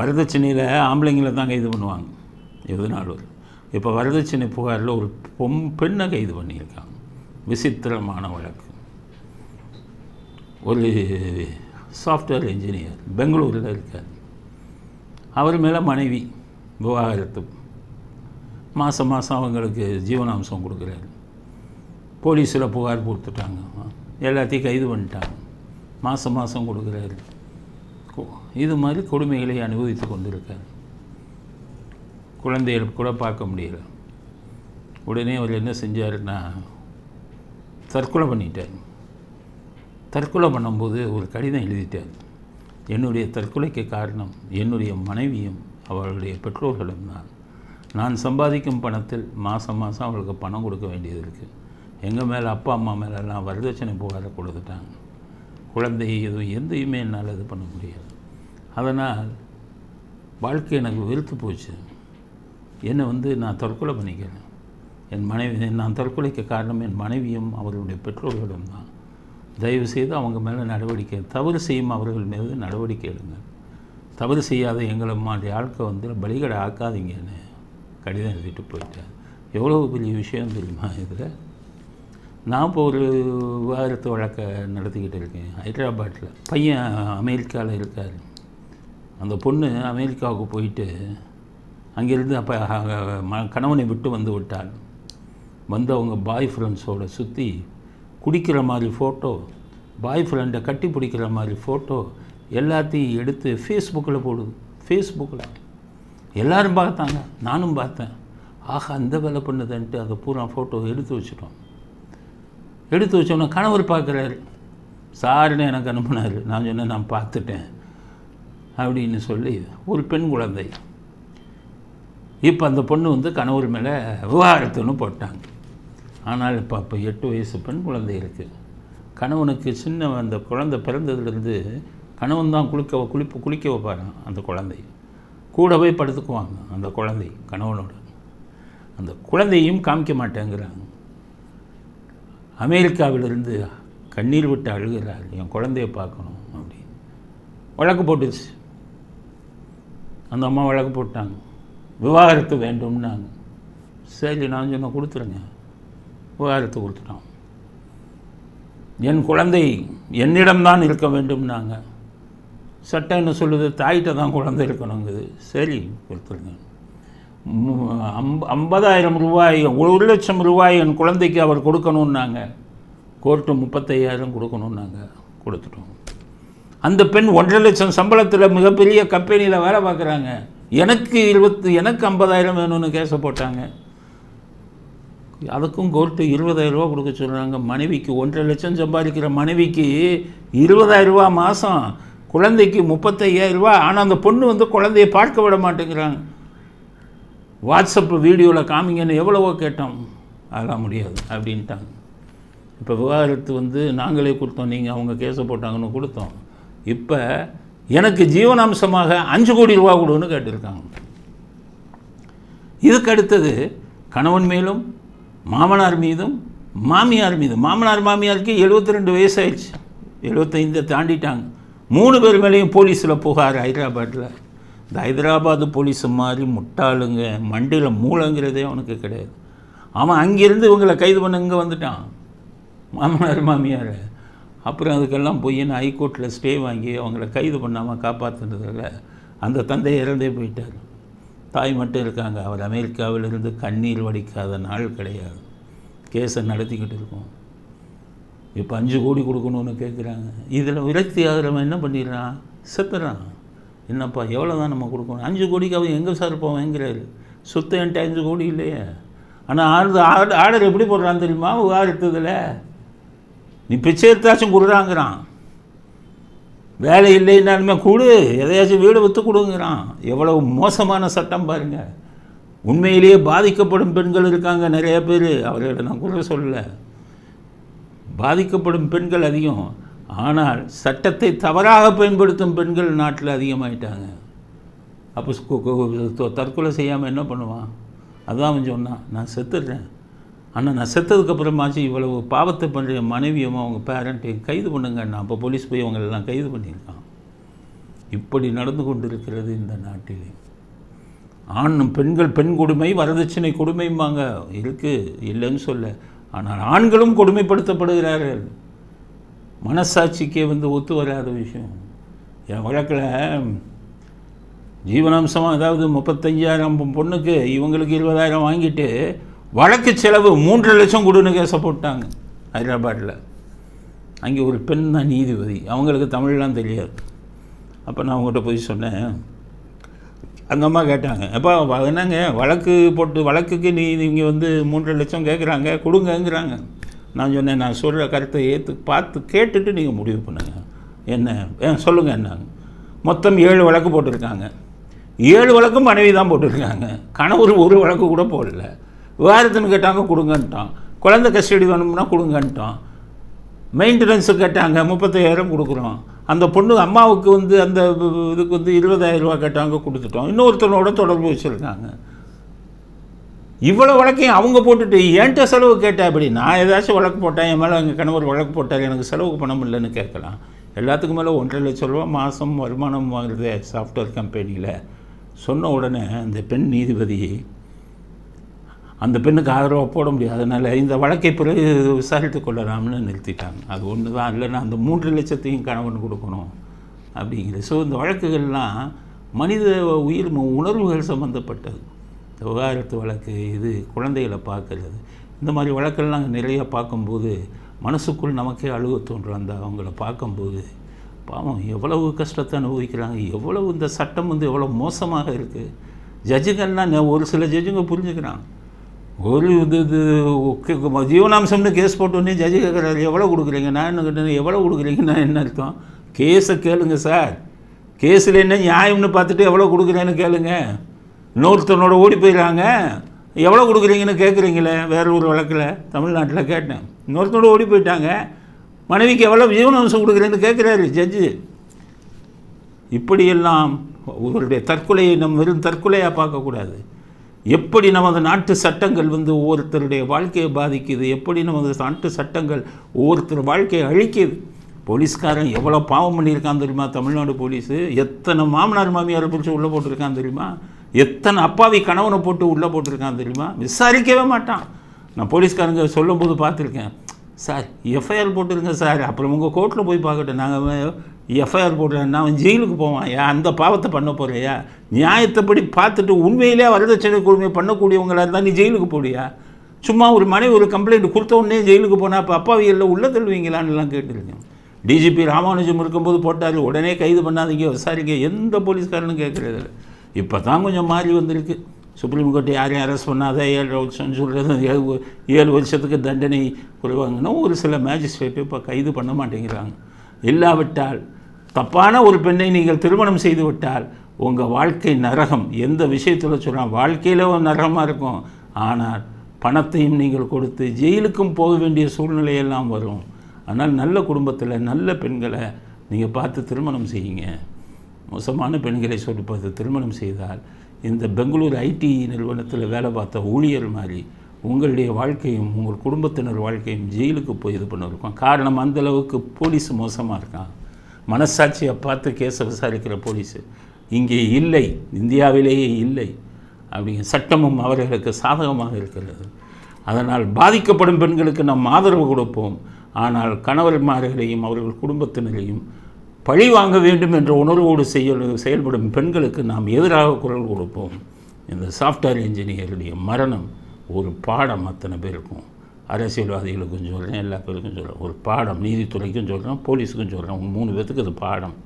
வரதட்சணையில் ஆம்பளைங்களை தான் கைது பண்ணுவாங்க. எதுனாலும் இப்போ வரதட்சணை புகாரில் ஒரு பொம் பெண்ணை கைது பண்ணியிருக்காங்க. விசித்திரமான வழக்கு. ஒரு சாஃப்ட்வேர் இன்ஜினியர் பெங்களூரில் இருக்கார். அவர் மேலே மனைவி விவாகரத்து. மாதம் மாதம் அவங்களுக்கு ஜீவனாம்சம் கொடுக்குறாரு. போலீஸில் புகார் கொடுத்துட்டாங்க. எல்லாத்தையும் கைது பண்ணிட்டாங்க. மாதம் மாதம் கொடுக்குறாரு. இது மாதிரி கொடுமைகளை அனுபவித்து கொண்டிருக்கார். குழந்தைகள் கூட பார்க்க முடியல. உடனே அவர் என்ன செஞ்சாருன்னா தற்கொலை பண்ணிட்டார். தற்கொலை பண்ணும்போது ஒரு கடிதம் எழுதிட்டார். என்னுடைய தற்கொலைக்கு காரணம் என்னுடைய மனைவியும் அவளுடைய பெற்றோர்களும் தான். நான் சம்பாதிக்கும் பணத்தில் மாதம் மாதம் அவளுக்கு பணம் கொடுக்க வேண்டியது இருக்குது எங்கள் மேலே அப்பா அம்மா மேலெல்லாம் வரதட்சணை புகாரை கொடுத்துட்டாங்க. குழந்தை எதுவும் எந்தையுமே என்னால் இது பண்ண முடியாது. அதனால் வாழ்க்கை எனக்கு வெறுத்து போச்சு. என்னை வந்து நான் தற்கொலை பண்ணிக்கிறேன். என் மனைவி நான் தற்கொலைக்கு காரணம் என் மனைவியும் அவர்களுடைய பெற்றோர்களும் தான். தயவு செய்து அவங்க மேலே நடவடிக்கை தவறு செய்யும் அவர்கள் மீது நடவடிக்கை எடுங்க தவறு செய்யாத எங்களை மாதிரி ஆட்களை வந்து பலிகடை ஆக்காதீங்கன்னு கடிதம் எழுதிட்டு போயிட்டேன் எவ்வளோ பெரிய விஷயம் தெரியுமா இதில்? நான் இப்போ ஒரு விவாகரத்து வழக்கை நடத்திக்கிட்டு இருக்கேன். ஹைதராபாத்தில் பையன் அமெரிக்காவில் இருக்கார். அந்த பொண்ணு அமெரிக்காவுக்கு போயிட்டு அங்கேருந்து அப்போ ம கணவனை விட்டு வந்து விட்டாள். வந்து அவங்க பாய் ஃப்ரெண்ட்ஸோட சுற்றி குடிக்கிற மாதிரி ஃபோட்டோ பாய் ஃப்ரெண்டை கட்டி பிடிக்கிற மாதிரி ஃபோட்டோ எல்லாத்தையும் எடுத்து ஃபேஸ்புக்கில் போடுது ஃபேஸ்புக்கில் எல்லோரும் பார்த்தாங்க. நானும் பார்த்தேன். ஆஹா அந்த வேலை பண்ணுதுன்ட்டு அதை பூரா ஃபோட்டோ எடுத்து வச்சுட்டோம். எடுத்து வச்சோன்னே கணவர் பார்க்குறாரு. சாருன்னு எனக்கு அனுப்புனார். நான் சொன்னேன் நான் பார்த்துட்டேன். அப்படின்னு சொல்லி ஒரு பெண் குழந்தை. இப்போ அந்த பொண்ணு வந்து கணவர் மேலே விவாகரத்துன்னு போட்டாங்க. ஆனால் இப்போ அப்போ எட்டு வயசு பெண் குழந்தை இருக்குது கணவனுக்கு சின்ன அந்த குழந்தை பிறந்ததுலேருந்து கணவன் தான் குளிக்க குளிப்பு குளிக்க வைப்பாரான் அந்த குழந்தை. கூட போய் படுத்துக்குவாங்க அந்த குழந்தை கணவனோட. அந்த குழந்தையும் காமிக்க மாட்டேங்கிறாங்க. அமெரிக்காவிலிருந்து கண்ணீர் விட்டு அழுகிறார். என் குழந்தைய பார்க்கணும் அப்படின்னு. வழக்கு போட்டுச்சு. அந்த அம்மா வழக்கு போட்டாங்க. விவாகரத்து வேண்டும்னாங்க. சரி நான் சொன்ன கொடுத்துருங்க. விவாகரத்து கொடுத்துட்டோம். என் குழந்தை என்னிடம்தான் இருக்க வேண்டும்னாங்க. சட்டம் என்ன சொல்லுது தாயிட்ட தான் குழந்தை இருக்கணுங்குது. சரி கொடுத்துருங்க. அம்ப ஐம்பதாயிரம் ரூபாய் ஒரு லட்சம் ரூபாய் என் குழந்தைக்கு அவர் கொடுக்கணுன்னாங்க கோர்ட்டு முப்பத்தையாயிரம் கொடுக்கணுன்னாங்க கொடுத்துட்டோம். அந்த பெண் ஒன்றரை லட்சம் சம்பளத்தில் மிகப்பெரிய கம்பெனியில் வேலை பார்க்குறாங்க. எனக்கு இருபத்து எனக்கு ஐம்பதாயிரம் வேணும்னு கேச போட்டாங்க. அதுக்கும் கோர்ட்டு இருபதாயிரம் ரூபா கொடுக்க சொல்கிறாங்க மனைவிக்கு ஒன்றரை லட்சம் சம்பாதிக்கிற மனைவிக்கு இருபதாயிரம் ரூபா மாதம் குழந்தைக்கு முப்பத்தையாயிரம் ரூபா ஆனால் அந்த பொண்ணு வந்து குழந்தைய பார்க்க விட மாட்டேங்கிறாங்க. வாட்ஸ்அப் வீடியோவில் காமிங்கன்னு எவ்வளவோ கேட்டோம். அதெல்லாம் முடியாது அப்படின்ட்டாங்க. இப்போ விவாகரத்து வந்து நாங்களே கொடுத்தோம் நீங்கள் அவங்க கேஸை போட்டாங்கன்னு கொடுத்தோம். இப்போ எனக்கு ஜீவனாம்சமாக அஞ்சு கோடி ரூபா கொடுன்னு கேட்டிருக்காங்க. இதுக்கு அடுத்தது கணவன் மேலும் மாமனார் மீதும் மாமியார் மீதும். மாமனார் மாமியாருக்கு 72 ரெண்டு வயசாயிடுச்சு. எழுபத்தைந்தை தாண்டிட்டாங்க. மூணு பேர் மேலேயும் போலீஸில் புகார் ஹைதராபாத்தில் இந்த ஹைதராபாத் போலீஸ் மாதிரி முட்டாளுங்க மண்டியில் மூளைங்கிறதே அவனுக்கு கிடையாது. அவன் அங்கேருந்து இவங்களை கைது பண்ண இங்கே வந்துட்டான். மாமனார் மாமியார். அப்புறம் அதுக்கெல்லாம் போய் நான் ஹைகோர்ட்டில் ஸ்டே வாங்கி அவங்கள கைது பண்ணாமல் காப்பாற்றுனதில் அந்த தந்தை இறந்தே போயிட்டார். தாய் மட்டும் இருக்காங்க. அவர் அமெரிக்காவிலிருந்து கண்ணீர் வடிக்காத நாள் கிடையாது. கேஸை நடத்திக்கிட்டு இருக்கோம். இப்போ அஞ்சு கோடி கொடுக்கணும்னு கேட்குறாங்க இதில் விரக்தி ஆகிறவன் என்ன பண்ணிடுறான்? செத்துறான். என்னப்பா எவ்வளோ தான் நம்ம கொடுக்கணும்? அஞ்சு கோடிக்கு அவன் எங்கே சார் போவேங்கிறாரு சுத்தம் என்கிட்ட அஞ்சு கோடி இல்லையே. ஆனால் ஆர்டர் ஆர்டர் ஆர்டர் எப்படி போடுறான்னு தெரியுமா? விவாகரத்துதில் நீ பிச்சை எடுத்தாச்சும் கொடுறாங்கிறான். வேலை இல்லைன்னாலுமே கொடு. எதையாச்சும் வீடு விற்று கொடுங்கிறான். எவ்வளவு மோசமான சட்டம் பாருங்கள் உண்மையிலேயே பாதிக்கப்படும் பெண்கள் இருக்காங்க நிறைய பேர். அவர்களை நான் குறை சொல்லலை. பாதிக்கப்படும் பெண்கள் அதிகம். ஆனால் சட்டத்தை தவறாக பயன்படுத்தும் பெண்கள் நாட்டில் அதிகமாயிட்டாங்க. அப்போ தற்கொலை செய்யாமல் என்ன பண்ணுவான்? அதான் அவன் சொன்னான் நான் செத்துடுறேன். ஆனால் நான் செத்ததுக்கப்புறமாச்சும் இவ்வளவு பாவத்தை பண்ணுற மனைவியும் அவங்க பேரண்ட்டையும் கைது பண்ணுங்கண்ணா அப்போ போலீஸ் போய் அவங்களெல்லாம் கைது பண்ணியிருக்கான். இப்படி நடந்து கொண்டிருக்கிறது இந்த நாட்டிலே. ஆணும் பெண்கள் பெண் கொடுமை வரதட்சணை கொடுமைம்பாங்க. இருக்குது இல்லைன்னு சொல்ல. ஆனால் ஆண்களும் கொடுமைப்படுத்தப்படுகிறார்கள். மனசாட்சிக்கே வந்து ஒத்து வராத விஷயம். என் வழக்கில் ஜீவனாம்சமாக அதாவது முப்பத்தஞ்சாயிரம் பொண்ணுக்கு இவங்களுக்கு இருபதாயிரம் வாங்கிட்டு வழக்கு செலவு மூன்று லட்சம் கொடுன்னு கேச போட்டாங்க ஹைதராபாத்தில் அங்கே ஒரு பெண் தான் நீதிபதி. அவங்களுக்கு தமிழ்லாம் தெரியாது. அப்போ நான் அவங்ககிட்ட போய் சொன்னேன். அந்த அம்மா கேட்டாங்க அப்பா வ- என்னங்க? வழக்கு போட்டு வழக்குக்கு நீ இங்கே வந்து மூன்றரை லட்சம் கேட்குறாங்க கொடுங்கங்கிறாங்க. நான் சொன்னேன் நான் சொல்கிற கருத்தை ஏற்று பார்த்து கேட்டுட்டு நீங்கள் முடிவு பண்ணுங்க. என்ன? ஏன் சொல்லுங்கள் என்னங்க மொத்தம் ஏழு வழக்கு போட்டிருக்காங்க. ஏழு வழக்கும் மனைவி தான் போட்டிருக்காங்க. கணவர் ஒரு வழக்கு கூட போடல. விவாதத்துன்னு கேட்டாங்க கொடுங்கன்ட்டான். குழந்தை கஸ்டடி வேணும்னா கொடுங்கன்ட்டான். மெயின்டெனன்ஸு கேட்டாங்க முப்பத்தாயிரம் கொடுக்குறோம். அந்த பொண்ணு அம்மாவுக்கு வந்து அந்த இதுக்கு வந்து இருபதாயிரம் ரூபா கேட்டாங்க கொடுத்துட்டோம். இன்னொருத்தனோட தொடர்பு வச்சுருக்காங்க. இவ்வளோ வழக்கையும் அவங்க போட்டுட்டு என்கிட்ட செலவு கேட்டேன் அப்படி நான் ஏதாச்சும் வழக்கு போட்டேன் என் மேலே எங்கள் கணவர் வழக்கு போட்டார் எனக்கு செலவுக்கு பணம் இல்லைன்னு கேட்கலாம். எல்லாத்துக்கும் மேலே ஒன்றரை லட்ச ரூபா மாதம் வருமானம் வாங்குறது சாஃப்ட்வேர் கம்பெனியில் சொன்ன உடனே அந்த பெண் நீதிபதி அந்த பெண்ணுக்கு ஆதரவாக போட முடியாது. அதனால் இந்த வழக்கை பிறகு விசாரித்து கொள்ளலாம்னு நிறுத்திட்டாங்க. அது ஒன்று தான் இல்லைன்னா அந்த மூன்று லட்சத்தையும் கணவன் கொடுக்கணும் அப்படிங்கிறது. ஸோ இந்த வழக்குகள்லாம் மனித உயிர் உணர்வுகள் சம்மந்தப்பட்டது இந்த விவகாரத்து வழக்கு இது குழந்தைகளை பார்க்கறது. இந்த மாதிரி வழக்கெல்லாம் நாங்கள் நிறையா பார்க்கும்போது மனசுக்குள் நமக்கே அழுக தோன்றும் அந்த அவங்கள பார்க்கும்போது பாவம் எவ்வளவு கஷ்டத்தை அனுபவிக்கிறாங்க எவ்வளவு இந்த சட்டம் வந்து எவ்வளோ மோசமாக இருக்குது ஜட்ஜுகள்லாம் நெ- ஒரு சில ஜட்ஜுங்க புரிஞ்சுக்கிறாங்க. ஒரு இது இது ஜீவனாம்சம்னு கேஸ் போட்டோன்னே ஜட்ஜு கேட்குறாரு எவ்வளோ கொடுக்குறீங்க? நான் என்ன கேட்டேன் எவ்வளோ கொடுக்குறீங்கன்னா என்ன அர்த்தம்? கேஸை கேளுங்க சார். கேஸில் என்ன நியாயம்னு பார்த்துட்டு எவ்வளோ கொடுக்குறேன்னு கேளுங்க. இன்னொருத்தனோட ஓடி போயிடுறாங்க எவ்வளோ கொடுக்குறீங்கன்னு கேட்குறீங்களே வேற ஒரு வழக்கில் தமிழ்நாட்டில் கேட்டேன். இன்னொருத்தனோட ஓடி போயிட்டாங்க. மனைவிக்கு எவ்வளோ ஜீவனாம்சம் கொடுக்குறேன்னு கேட்குறாரு ஜட்ஜு. இப்படியெல்லாம் ஒருவருடைய தற்கொலையை நம் வெறும் தற்கொலையாக பார்க்கக்கூடாது. எப்படி நமது நாட்டு சட்டங்கள் வந்து ஒவ்வொருத்தருடைய வாழ்க்கையை பாதிக்குது? எப்படி நமது நாட்டு சட்டங்கள் ஒவ்வொருத்தர் வாழ்க்கையை அழிக்குது? போலீஸ்காரன் எவ்வளோ பாவம் பண்ணியிருக்கான் தெரியுமா? தமிழ்நாடு போலீஸு. எத்தனை மாமனார் மாமியாரை பிடிச்சி உள்ளே போட்டிருக்கான் தெரியுமா? எத்தனை அப்பாவி கணவனை போட்டு உள்ளே போட்டிருக்கான் தெரியுமா? விசாரிக்கவே மாட்டான். நான் போலீஸ்காரங்க சொல்லும்போது பார்த்துருக்கேன். சார் எஃப்ஐஆர் போட்டிருங்க சார். அப்புறம் உங்கள் கோர்ட்டில் போய் பார்க்கட்டும். நாங்கள் எஃப்ஐஆர் போடுறேன்னா அவன் ஜெயிலுக்கு போவான். ஏன் அந்த பாவத்தை பண்ண போகிறியா நியாயத்தைப்படி பார்த்துட்டு உண்மையிலே வரதட்சணை கொடுமை பண்ணக்கூடியவங்களா இருந்தால் நீ ஜெயிலுக்கு போடியா? சும்மா ஒரு மனைவி ஒரு கம்ப்ளைண்ட் கொடுத்த உடனே ஜெயிலுக்கு போனால் அப்போ அப்பாவியல்ல உள்ள தள்ளுவீங்களான்னுலாம் கேட்டிருக்கேன். டிஜிபி ராமானுஜம் இருக்கும்போது போட்டார். உடனே கைது பண்ணாதீங்க விசாரிக்க. எந்த போலீஸ்காரனும் கேட்குறது இப்போ தான் கொஞ்சம் மாறி வந்திருக்கு. சுப்ரீம் கோர்ட்டு யாரையும் அரெஸ்ட் பண்ணாத ஏழு வருஷம் சொல்கிறது ஏழு ஏழு வருஷத்துக்கு தண்டனை குறைவாங்கன்னா ஒரு சில மேஜிஸ்ட்ரேட்டு இப்போ கைது பண்ண மாட்டேங்கிறாங்க. இல்லாவிட்டால் தப்பான ஒரு பெண்ணை நீங்கள் திருமணம் செய்து விட்டால் உங்கள் வாழ்க்கை நரகம். எந்த விஷயத்தில் சொல்கிறான் வாழ்க்கையில் ஒரு நரகமாக இருக்கும். ஆனால் பணத்தையும் நீங்கள் கொடுத்து ஜெயிலுக்கும் போக வேண்டிய சூழ்நிலையெல்லாம் வரும். ஆனால் நல்ல குடும்பத்தில் நல்ல பெண்களை நீங்கள் பார்த்து திருமணம் செய்யுங்க. மோசமான பெண்களை சொல்லி பார்த்து திருமணம் செய்தால் இந்த பெங்களூர் ஐடி நிறுவனத்தில் வேலை பார்த்த ஊழியர் மாதிரி உங்களுடைய வாழ்க்கையும் உங்கள் குடும்பத்தினர் வாழ்க்கையும் ஜெயிலுக்கு போய் இது பண்ணிருக்கோம். காரணம் அந்தளவுக்கு போலீஸ் மோசமாக இருக்கான் மனசாட்சியை பார்த்து கேஸை விசாரிக்கிற போலீஸு. இங்கே இல்லை இந்தியாவிலேயே இல்லை. அப்படிங்க சட்டமும் அவர்களுக்கு சாதகமாக இருக்கிறது. அதனால் பாதிக்கப்படும் பெண்களுக்கு நாம் ஆதரவு கொடுப்போம். ஆனால் கணவர்மார்களையும் அவர்கள் குடும்பத்தினரையும் பழி வாங்க வேண்டும் என்ற உணர்வோடு செய்ய செயல்படும் பெண்களுக்கு நாம் எதிராக குரல் கொடுப்போம். இந்த சாஃப்ட்வேர் இன்ஜினியருடைய மரணம் ஒரு பாடம் அத்தனை பேருக்கும். அரசியல்வாதிகளுக்கும் சொல்கிறேன் எல்லா பேருக்கும் சொல்கிறேன் ஒரு பாடம் நீதித்துறைக்கும் சொல்கிறேன் போலீஸுக்கும் சொல்கிறேன் மூணு பேர்த்துக்கு அது பாடம்.